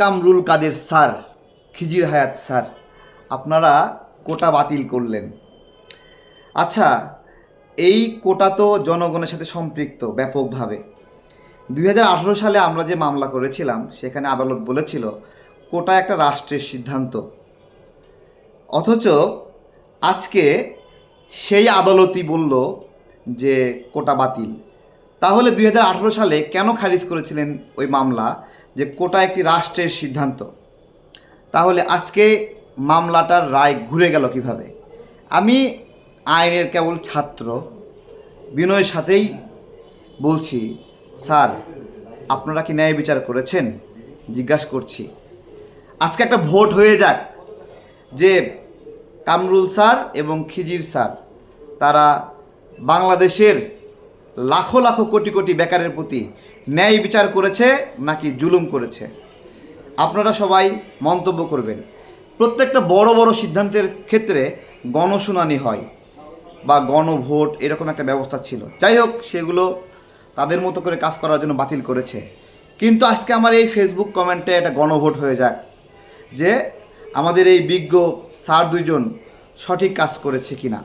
কামরুল কাদের sir, খিজির হায়াত sir, আপনারা কোটা বাতিল করলেন। আচ্ছা এই কোটা তো জনগণের সাথে সম্পৃক্ত ব্যাপকভাবে। দুই হাজার আঠারো সালে আমরা যে মামলা করেছিলাম, সেখানে আদালত বলেছিল, কোটা একটা রাষ্ট্রের সিদ্ধান্ত। অথচ আজকে সেই আদালতই বলল যে কোটা বাতিল। তাহলে দুই হাজার আঠেরো সালে কেন খারিজ করেছিলেন ওই মামলা যে কোটা একটি রাষ্ট্রের সিদ্ধান্ত? তাহলে আজকে মামলাটার রায় ঘুরে গেল কীভাবে? আমি আইনের কেবল ছাত্র বিনয়ের সাথেই বলছি, স্যার, আপনারা কি ন্যায় বিচার করেছেন? জিজ্ঞাসা করছি। আজকে একটা ভোট হয়ে যাক যে কামরুল স্যার এবং খিজির স্যার, তারা বাংলাদেশের লাখো লাখো কোটি কোটি বেকারের প্রতি ন্যায় বিচার করেছে নাকি জুলুম করেছে? আপনারা সবাই মন্তব্য করবেন। প্রত্যেকটা বড় বড় সিদ্ধান্তের ক্ষেত্রে গণশুনানি হয় বা গণভোট এরকম একটা ব্যবস্থা ছিল। যাই হোক, সেগুলো তাদের মতো করে কাজ করার জন্য বাতিল করেছে। কিন্তু আজকে আমার এই ফেসবুক কমেন্টে একটা গণভোট হয়ে যাক, যে আমাদের এই বিজ্ঞ স্যার দুইজন সঠিক কাজ করেছে কিনা।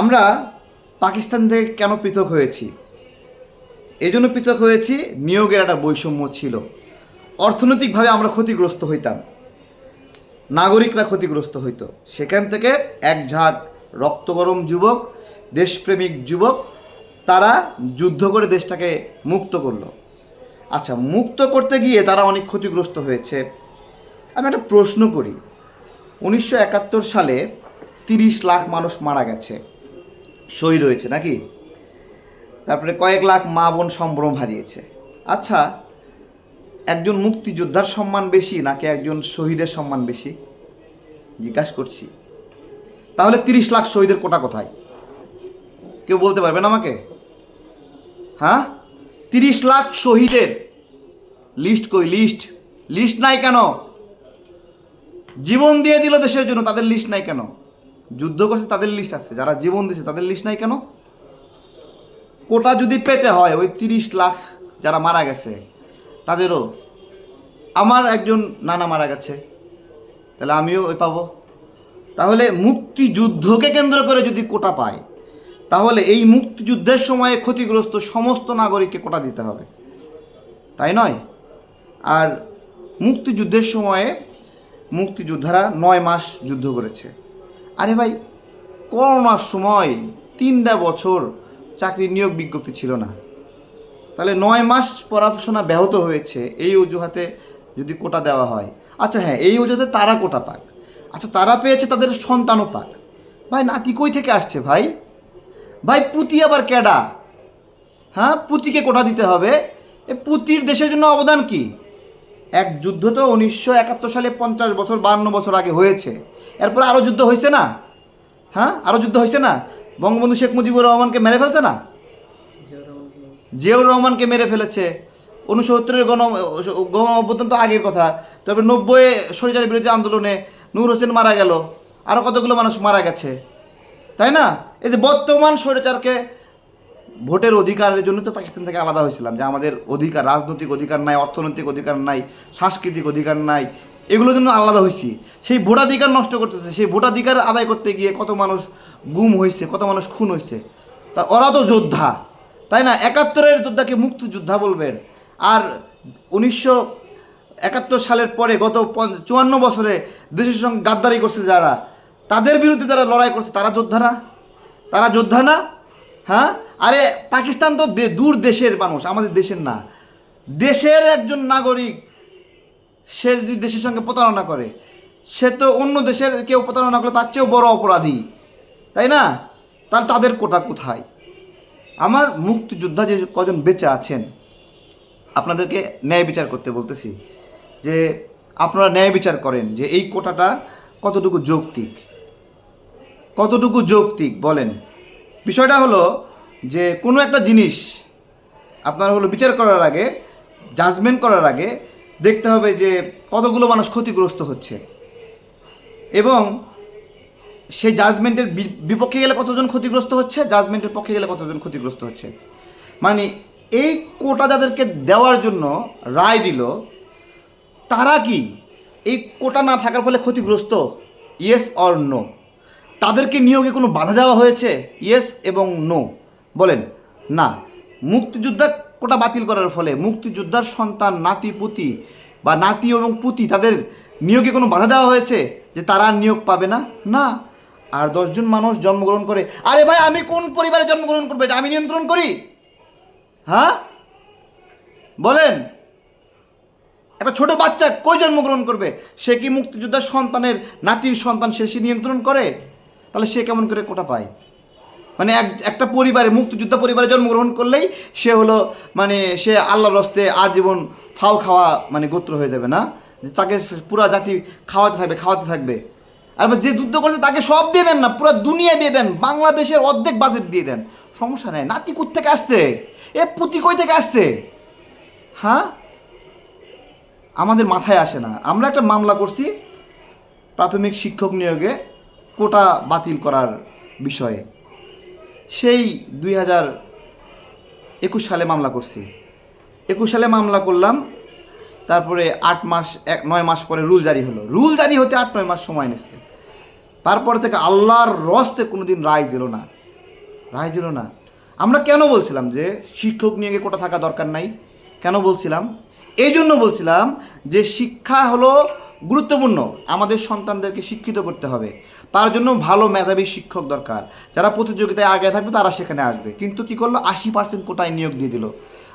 আমরা পাকিস্তান থেকে কেন পৃথক হয়েছি? এই জন্য পৃথক হয়েছি, নিয়োগের একটা বৈষম্য ছিল। অর্থনৈতিকভাবে আমরা ক্ষতিগ্রস্ত হইতাম। নাগরিকরা ক্ষতিগ্রস্ত হইত। সেখান থেকে এক ঝাঁক রক্তগরম যুবক, দেশপ্রেমিক যুবক, তারা যুদ্ধ করে দেশটাকে মুক্ত করল। আচ্ছা মুক্ত করতে গিয়ে তারা অনেক ক্ষতিগ্রস্ত হয়েছে। আমি একটা প্রশ্ন করি। উনিশশো একাত্তর সালে তিরিশ লাখ মানুষ মারা গেছে। শহীদ হয়েছে নাকি? তারপরে কয়েক লাখ মা বোন সম্ভ্রম হারিয়েছে। আচ্ছা একজন মুক্তিযোদ্ধার সম্মান বেশি নাকি একজন শহীদের সম্মান বেশি? জিজ্ঞাসা করছি। তাহলে তিরিশ লাখ শহীদের কোটা কোথায়? কেউ বলতে পারবেন আমাকে? হ্যাঁ? তিরিশ লাখ শহীদের লিস্ট কই? লিস্ট। লিস্ট নাই কেন? জীবন দিয়ে দিল দেশের জন্য, তাদের লিস্ট নাই কেন? যুদ্ধ করছে, তাদের লিস্ট আছে। যারা জীবন দিয়েছে তাদের লিস্ট নাই কেন? কোটা যদি পেতে হয়, ওই তিরিশ লাখ যারা মারা গেছে, তাদেরও। আমার একজন নানা মারা গেছে, তাহলে আমিও ওই পাবো। তাহলে মুক্তিযুদ্ধকে কেন্দ্র করে যদি কোটা পায়, তাহলে এই মুক্তিযুদ্ধের সময়ে ক্ষতিগ্রস্ত সমস্ত নাগরিককে কোটা দিতে হবে। তাই নয়? আর মুক্তিযুদ্ধের সময়ে মুক্তিযোদ্ধারা নয় মাস যুদ্ধ করেছে। আরে ভাই, করোনার সময় তিনটা বছর চাকরি নিয়োগ বিজ্ঞপ্তি ছিল না। তাহলে নয় মাস পড়াশোনা ব্যাহত হয়েছে, এই অজুহাতে যদি কোটা দেওয়া হয়। আচ্ছা হ্যাঁ এই অজুহাতে তারা কোটা পাক। আচ্ছা তারা পেয়েছে তাদের সন্তানও পাক। ভাই, নাতি কই থেকে আসছে ভাই? ভাই, পুতি আবার ক্যাডা? হ্যাঁ পুতিকে কোটা দিতে হবে। এ পুতির দেশের জন্য অবদান কি? এক যুদ্ধ তো উনিশশো একাত্তর সালে পঞ্চাশ বছর, বান্ন বছর আগে হয়েছে। এরপর আরও যুদ্ধ হয়েছে না? হ্যাঁ? আরও যুদ্ধ হয়েছে না? বঙ্গবন্ধু শেখ মুজিবুর রহমানকে মেরে ফেলছে না? জিয়াউর রহমানকে মেরে ফেলেছে। উনসত্তরের গণ গণ অভ্যুত্থান তো আগের কথা। তারপরে নব্বই সরিচারের বিরোধী আন্দোলনে নূর হোসেন মারা গেল। আরও কতগুলো মানুষ মারা গেছে? তাই না? এই যে বর্তমান স্বৈরাচারকে ভোটের অধিকারের জন্য তো পাকিস্তান থেকে আলাদা হয়েছিলাম। যে আমাদের অধিকার, রাজনৈতিক অধিকার নাই, অর্থনৈতিক অধিকার নাই, সাংস্কৃতিক অধিকার নাই এগুলোর জন্য আলাদা হয়েছি সেই ভোটাধিকার নষ্ট করতেছে, সেই ভোটাধিকার আদায় করতে গিয়ে কত মানুষ গুম হয়েছে কত মানুষ খুন হয়েছে তা ওরা তো যোদ্ধা, তাই না? একাত্তরের যোদ্ধাকে মুক্তিযোদ্ধা বলবেন। আর উনিশশো একাত্তর সালের পরে গত চুয়ান্ন বছরে দেশের সঙ্গে গাদ্দারি করছে যারা, তাদের বিরুদ্ধে যারা লড়াই করছে। তারা যোদ্ধা না তারা যোদ্ধা না? হ্যাঁ? আরে পাকিস্তান তো দূর দেশের মানুষ, আমাদের দেশের না। দেশের একজন নাগরিক সে যদি দেশের সঙ্গে প্রতারণা করে, সে তো অন্য দেশের কেউ প্রতারণা করলে তার চেয়েও বড় অপরাধী, তাই না? তার তাদের কোটা কোথায়? আমার মুক্তিযোদ্ধা যে কজন বেঁচে আছেন, আপনাদেরকে ন্যায় বিচার করতে বলতেছি, যে আপনারা ন্যায় বিচার করেন যে এই কোটাটা কতটুকু যৌক্তিক? কতটুকু যৌক্তিক? বলেন। বিষয়টা হলো যে কোনো একটা জিনিস আপনারা হলো বিচার করার আগে জাজমেন্ট করার আগে দেখতে হবে যে কতগুলো মানুষ ক্ষতিগ্রস্ত হচ্ছে। এবং সেই জাজমেন্টের বিপক্ষে গেলে কতজন ক্ষতিগ্রস্ত হচ্ছে? জাজমেন্টের পক্ষে গেলে কতজন ক্ষতিগ্রস্ত হচ্ছে? মানে এই কোটা যাদেরকে দেওয়ার জন্য রায় দিল, তারা কি এই কোটা না থাকার ফলে ক্ষতিগ্রস্ত? ইয়েস অর নো তাদেরকে নিয়োগে কোনো বাধা দেওয়া হয়েছে? ইয়েস এবং নো বলেন, না। মুক্তিযোদ্ধা কোটা বাতিল করার ফলে মুক্তিযোদ্ধার সন্তান, নাতি, পুতি বা নাতি এবং পুতি তাদের নিয়োগে কোনো বাধা দেওয়া হয়েছে যে তারা নিয়োগ পাবে না? না। আর দশজন মানুষ জন্মগ্রহণ করে। আরে ভাই, আমি কোন পরিবারে জন্মগ্রহণ করব? এটা আমি নিয়ন্ত্রণ করি? হ্যাঁ? বলেন। একটা ছোট বাচ্চা কই জন্মগ্রহণ করবে? সে কি মুক্তিযোদ্ধার সন্তানের নাতির সন্তান সে নিয়ন্ত্রণ করে? তাহলে সে কেমন করে কোটা পায়? মানে এক, একটা পরিবারে, মুক্তিযোদ্ধা পরিবারে জন্মগ্রহণ করলেই সে হলো মানে সে আল্লাহর রস্তে আজীবন ফাও খাওয়া মানে গোত্র হয়ে যাবে না? তাকে পুরা জাতি খাওয়াতে থাকবে খাওয়াতে থাকবে। আর যে যুদ্ধ করছে তাকে সব দিয়ে দেন না, পুরো দুনিয়া দিয়ে দেন, বাংলাদেশের অর্ধেক বাজেট দিয়ে দেন। সমস্যা নেই, নাতি থেকে আসছে? এ পুতি কই থেকে আসছে? হ্যাঁ? আমাদের মাথায় আসে না। আমরা একটা মামলা করছি প্রাথমিক শিক্ষক নিয়োগে কোটা বাতিল করার বিষয়ে। সেই দুই হাজার একুশ সালে মামলা করছি। একুশ সালে মামলা করলাম, তারপরে আট মাস, এক, নয় মাস পরে রুল জারি হলো। রুল জারি হতে আট, নয় মাস সময় নিচ্ছে তারপর থেকে আল্লাহর রস্তে কোনো দিন রায় দিল না। রায় দিল না। আমরা কেন বলছিলাম যে শিক্ষক নিয়োগে কোটা থাকা দরকার নাই? কেন বলছিলাম? এই জন্য বলছিলাম যে শিক্ষা হলো গুরুত্বপূর্ণ। আমাদের সন্তানদেরকে শিক্ষিত করতে হবে। তার জন্য ভালো মেধাবী শিক্ষক দরকার। যারা প্রতিযোগিতায় আগে থাকবে, তারা সেখানে আসবে। কিন্তু কি করল? আশি পার্সেন্ট কোটায় নিয়োগ দিয়ে দিল।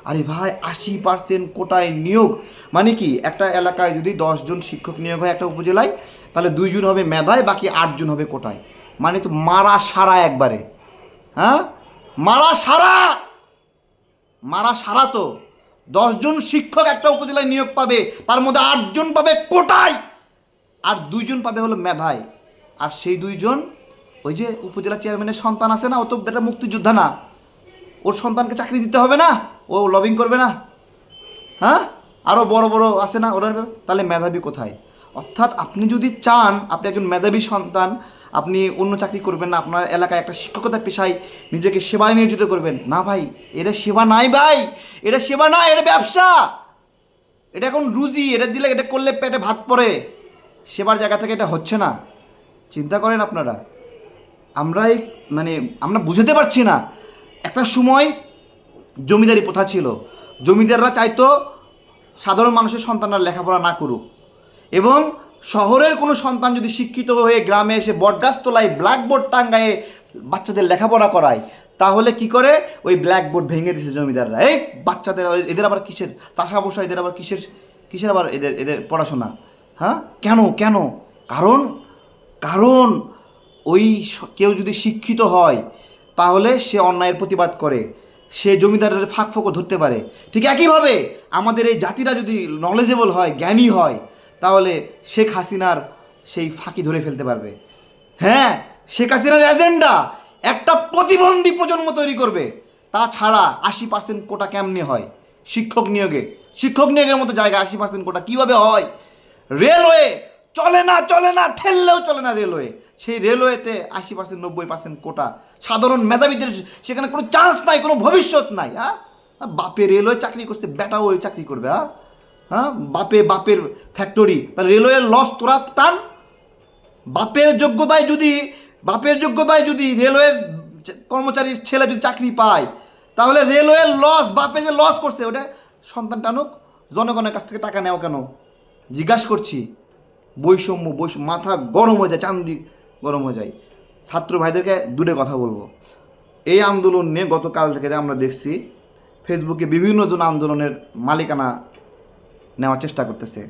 আরে ভাই, আশি পার্সেন্ট কোটায় নিয়োগ মানে কি? একটা এলাকায় যদি দশজন শিক্ষক নিয়োগ হয় একটা উপজেলায়, তাহলে দুইজন হবে মেধায়, বাকি আটজন হবে কোটায়। মানে তো মারা সারা একবারে। হ্যাঁ? মারা সারা! মারা সারা তো। দশজন শিক্ষক একটা উপজেলায় নিয়োগ পাবে, তার মধ্যে আটজন পাবে কোটায়। আর দুইজন পাবে হলো মেধায়। আর সেই দুইজন, ওই যে উপজেলা চেয়ারম্যানের সন্তান আছে না, ও তো বেটা মুক্তিযোদ্ধা না। ওর সন্তানকে চাকরি দিতে হবে না, ও লবিং করবে না। হ্যাঁ? আরও বড় বড় আছে না, ওরা তাহলে মেধাবী কোথায়? অর্থাৎ আপনি যদি চান, আপনি একজন মেধাবী সন্তান, আপনি অন্য চাকরি করবেন না, আপনার এলাকায় একটা শিক্ষকতা পেশায় নিজেকে সেবায় নিয়োজিত করবেন। না ভাই এটা সেবা নাই ভাই এটা সেবা নয় এটা ব্যবসা। এটা এখন রুজি, এটা দিলে এটা করলে পেটে ভাত পড়ে। সেবার জায়গা থেকে এটা হচ্ছে না। চিন্তা করেন আপনারা। আমরাই মানে আমরা বুঝতে পারছি না। একটা সময় জমিদারি প্রথা ছিল। জমিদাররা চাইতো সাধারণ মানুষের সন্তানরা লেখাপড়া না করুক। এবং শহরের কোনো সন্তান যদি শিক্ষিত হয়ে গ্রামে এসে বটগাছ তোলায় ব্ল্যাকবোর্ড টাঙ্গায়ে বাচ্চাদের লেখাপড়া করায়, তাহলে কি করে? ওই ব্ল্যাকবোর্ড ভেঙে দিছে জমিদাররা। এই বাচ্চাদের, এদের আবার কিসের? তাসা বসা এদের আবার কিসের? কিসের আবার এদের এদের পড়াশোনা? হ্যাঁ? কেন? কেন? কারণ কারণ ওই কেউ যদি শিক্ষিত হয়, তাহলে সে অন্যায়ের প্রতিবাদ করে। সে জমিদারের ফাঁক ফোকর ধরতে পারে। ঠিক একইভাবে আমাদের এই জাতিরা যদি নলেজেবল হয়, জ্ঞানী হয়, তাহলে শেখ হাসিনার সেই ফাঁকি ধরে ফেলতে পারবে। হ্যাঁ শেখ হাসিনার এজেন্ডা একটা প্রতিবন্ধী প্রজন্ম তৈরি করবে। তাছাড়া আশি পার্সেন্ট কোটা কেমনে হয়? শিক্ষক নিয়োগে। শিক্ষক নিয়োগের মতো জায়গা আশি পার্সেন্ট কোটা কীভাবে হয়? রেলওয়ে চলে না চলে না, ঠেললেও চলে না রেলওয়ে। সেই রেলওয়েতে আশি পার্সেন্ট, নব্বই পার্সেন্ট কোটা। সাধারণ মেধাবীদের সেখানে কোনো চান্স নাই, কোনো ভবিষ্যৎ নাই হ্যাঁ? বাপে রেলওয়ে চাকরি করছে, বেটাও ওই চাকরি করবে হ্যাঁ? হ্যাঁ? বাপে বাপের ফ্যাক্টরি তাহলে রেলওয়ের লস তোরা টান। বাপের যোগ্যতায় যদি, বাপের যোগ্যতায় যদি রেলওয়ের কর্মচারীর ছেলে যদি চাকরি পায়, তাহলে রেলওয়ের লস বাপে যে লস করছে, ওটা সন্তান টানুক, জনগণের কাছ থেকে টাকা নেও কেন? জিজ্ঞাসা করছি। বৈষম্য বৈষম্য মাথা গরম হয়ে যায়, চান্দি গরম হয়ে যায়। ছাত্র ভাইদেরকে দূরে কথা বলব। এই আন্দোলন নিয়ে গতকাল থেকে আমরা দেখছি, ফেসবুকে বিভিন্ন জন আন্দোলনের মালিকানা নেওয়ার চেষ্টা করতেছে।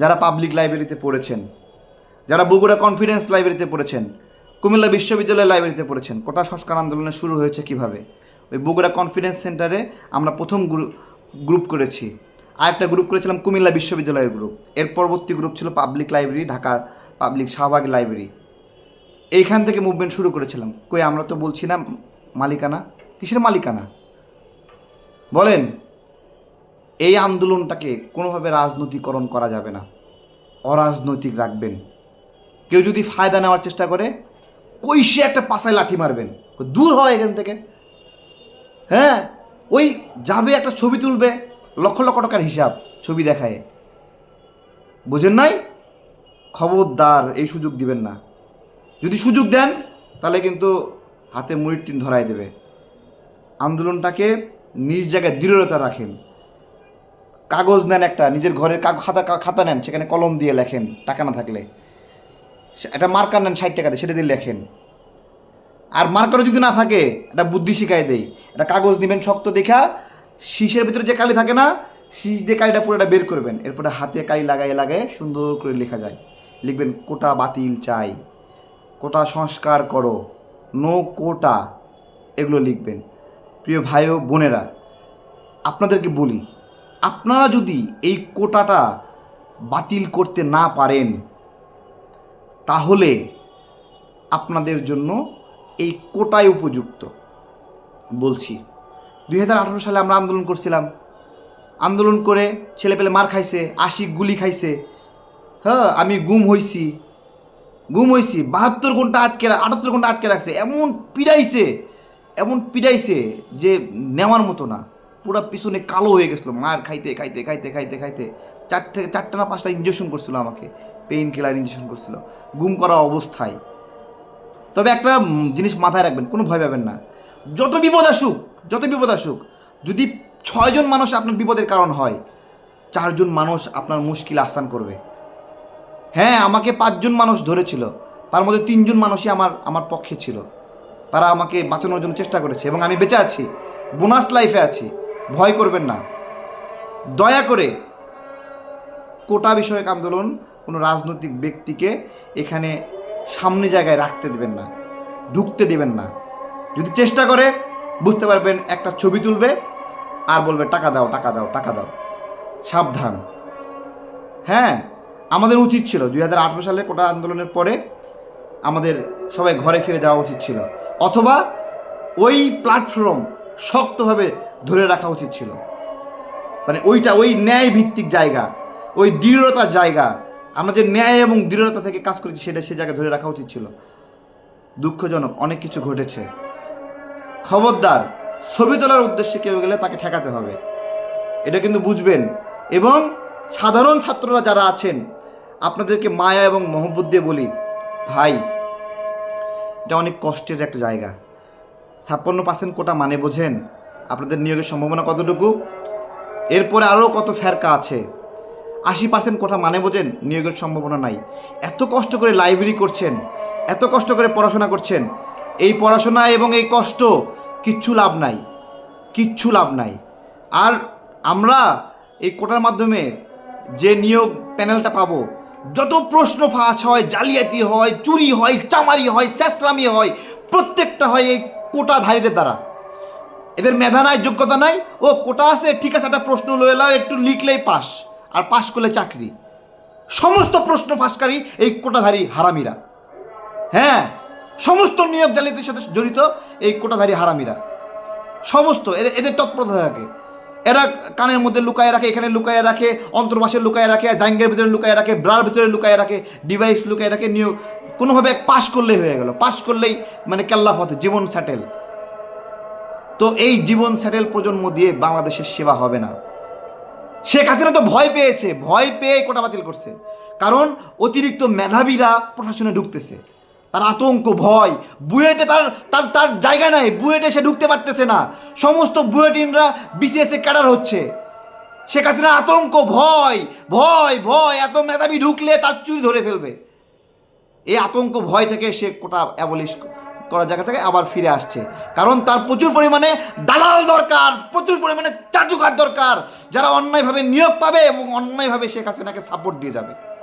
যারা পাবলিক লাইব্রেরিতে পড়েছেন, যারা বগুড়া কনফিডেন্স লাইব্রেরিতে পড়েছেন, কুমিল্লা বিশ্ববিদ্যালয় লাইব্রেরিতে পড়েছেন, কোটা সংস্কার আন্দোলনে শুরু হয়েছে কীভাবে? ওই বগুড়া কনফিডেন্স সেন্টারে আমরা প্রথম গ্রুপ গ্রুপ করেছি আরেকটা গ্রুপ করেছিলাম কুমিল্লা বিশ্ববিদ্যালয়ের গ্রুপ এর পরবর্তী গ্রুপ ছিল public library Dhaka public Shahbag library এইখান থেকে মুভমেন্ট শুরু করেছিলাম। কই, আমরা তো বলছি না মালিকানা? কিসের মালিকানা? বলেন, এই আন্দোলনটাকে কোনোভাবে রাজনৈতিকরণ করা যাবে না। অরাজনৈতিক রাখবেন। কেউ যদি ফায়দা নেওয়ার চেষ্টা করে কইসে একটা পাশায় লাঠি মারবেন? দূর হয় এখান থেকে। হ্যাঁ ওই যাবে একটা ছবি তুলবে। লক্ষ লক্ষ টাকার হিসাব ছবি দেখায়। বোঝেন নাই? খবরদার, এই সুযোগ দিবেন না। যদি সুযোগ দেন, তাহলে কিন্তু হাতে মুড়ির টিন ধরাই দেবে। আন্দোলনটাকে নিজ জায়গায় দৃঢ়তা রাখেন। কাগজ নেন একটা, নিজের ঘরের খাতা খাতা নেন, সেখানে কলম দিয়ে লেখেন, টাকা না থাকলে। একটা মার্কার নেন ষাট টাকাতে, সেটা দিয়ে লেখেন। আর মার্কারও যদি না থাকে, একটা বুদ্ধি শিখাই দেই। একটা কাগজ নেবেন শক্ত দেখা শীষের ভিতরে যে কালি থাকে না, শীষ দিয়ে কালিটা পুরোটা বের করবেন। এরপরে হাতে কালি লাগাই লাগাই সুন্দর করে লেখা যায়। লিখবেন, কোটা বাতিল চাই। কোটা সংস্কার করো। No quota. এগুলো লিখবেন। প্রিয় ভাই ও বোনেরা, আপনাদেরকে বলি, আপনারা যদি এই কোটাটা বাতিল করতে না পারেন, তাহলে আপনাদের জন্য এই কোটাই উপযুক্ত। বলছি দুই হাজার আঠারো সালে আমরা আন্দোলন করছিলাম। আন্দোলন করে ছেলে পেলে মার খাইছে আশিক গুলি খাইছে। হ্যাঁ আমি গুম হইছি। গুম হইছি, বাহাত্তর ঘণ্টা আটকে আটাত্তর ঘণ্টা আটকে রাখছে। এমন পিড়াইছে এমন পিড়াইছে যে নেওয়ার মতো না। পুরো পিছনে কালো হয়ে গেছিল। মার খাইতে খাইতে খাইতে খাইতে খাইতে। চার থেকে চারটা না পাঁচটা ইঞ্জেকশন করছিল আমাকে। পেইন কিলার ইঞ্জেকশন করছিল। গুম করা অবস্থায়। তবে একটা জিনিস মাথায় রাখবেন, কোনো ভয় পাবেন না। যত বিপদ আসুক যত বিপদ আসুক, যদি ছয়জন মানুষ আপনার বিপদের কারণ হয়, চারজন মানুষ আপনার মুশকিল আসান করবে। হ্যাঁ আমাকে পাঁচজন মানুষ ধরেছিল, তার মধ্যে তিনজন মানুষই আমার আমার পক্ষে ছিল। তারা আমাকে বাঁচানোর জন্য চেষ্টা করেছে এবং আমি বেঁচে আছি, বোনাস লাইফে আছি, ভয় করবেন না। দয়া করে কোটা বিষয়ক আন্দোলন কোনো রাজনৈতিক ব্যক্তিকে এখানে সামনে জায়গায় রাখতে দেবেন না, ঢুকতে দেবেন না। যদি চেষ্টা করে বুঝতে পারবেন, একটা ছবি তুলবে আর বলবে, টাকা দাও টাকা দাও টাকা দাও। সাবধান। হ্যাঁ আমাদের উচিত ছিল, দুই হাজার আঠেরো সালে কোটা আন্দোলনের পরে আমাদের সবাই ঘরে ফিরে যাওয়া উচিত ছিল। অথবা ওই প্ল্যাটফর্ম শক্তভাবে ধরে রাখা উচিত ছিল। মানে ওইটা, ওই ন্যায় ভিত্তিক জায়গা, ওই দৃঢ়তার জায়গা, আমরা যে ন্যায় এবং দৃঢ়তা থেকে কাজ করেছি সেটা সে জায়গায় ধরে রাখা উচিত ছিল। দুঃখজনক, অনেক কিছু ঘটেছে। খবরদার, ছবি তোলার উদ্দেশ্যে কেউ গেলে তাকে ঠেকাতে হবে। এটা কিন্তু বুঝবেন। এবং সাধারণ ছাত্ররা যারা আছেন, আপনাদেরকে মায়া এবং মহব্বত দিয়ে বলি, ভাই, এটা অনেক কষ্টের একটা জায়গা। ছাপ্পান্ন পার্সেন্ট কোটা মানে বোঝেন আপনাদের নিয়োগের সম্ভাবনা কতটুকু? এরপরে আরও কত ফেরকা আছে? আশি পার্সেন্ট কোটা মানে বোঝেন নিয়োগের সম্ভাবনা নাই। এত কষ্ট করে লাইব্রেরি করছেন, এত কষ্ট করে পড়াশোনা করছেন এই পড়াশোনা এবং এই কষ্ট, কিচ্ছু লাভ নাই, কিচ্ছু লাভ নাই। আর আমরা এই কোটার মাধ্যমে যে নিয়োগ প্যানেলটা পাবো, যত প্রশ্ন ফাঁস হয়, জালিয়াতি হয়, চুরি হয়, চামারি হয় স্যাসলামি হয়, প্রত্যেকটা হয় এই কোটাধারীদের দ্বারা। এদের মেধা নাই, যোগ্যতা নাই, ও কোটা আছে, ঠিক আছে, একটা প্রশ্ন লয়ে লাও, একটু লিখলেই পাস, আর পাস করলে চাকরি। সমস্ত প্রশ্ন ফাঁসকারী এই কোটাধারী হারামিরা। হ্যাঁ? সমস্ত নিয়োগ জালিয়াতির সাথে জড়িত এই কোটাধারী হারামিরা। সমস্ত এদের এদের তৎপরতা থাকে। এরা কানের মধ্যে লুকায় রাখে, এখানে লুকায় রাখে, অন্তর্বাসে লুকায় রাখে জাঙ্গের ভিতরে লুকায় রাখে, ব্রার ভিতরে লুকায় রাখে, ডিভাইস লুকায় রাখে, নিয়োগ কোনোভাবে পাশ করলেই হয়ে গেল। পাশ করলেই মানে কেল্লা পথে, জীবন স্যাটেল। তো এই জীবন স্যাটেল প্রজন্ম দিয়ে বাংলাদেশের সেবা হবে না। শেখ হাসিনা তো ভয় পেয়েছে, ভয় পেয়ে কোটা বাতিল করছে। কারণ অতিরিক্ত মেধাবীরা প্রশাসনে ঢুকতেছে। তার আতঙ্ক, ভয়। বুয়েটে তার তার তার জায়গা নাই। বুয়েটে সে ঢুকতে পারতেছে না। সমস্ত বুয়েটিনরা বিসিএসে ক্যাডার হচ্ছে। শেখ হাসিনা আতঙ্ক, ভয় ভয় ভয়। এত মেধাবী ঢুকলে তার চুরি ধরে ফেলবে। এই আতঙ্ক, ভয় থেকে সে কোটা অ্যাবলিশ করার জায়গা থেকে আবার ফিরে আসছে। কারণ তার প্রচুর পরিমাণে দালাল দরকার, প্রচুর পরিমাণে চাটুকার দরকার। যারা অন্যায়ভাবে নিয়োগ পাবে এবং অন্যায়ভাবে শেখ হাসিনাকে সাপোর্ট দিয়ে যাবে।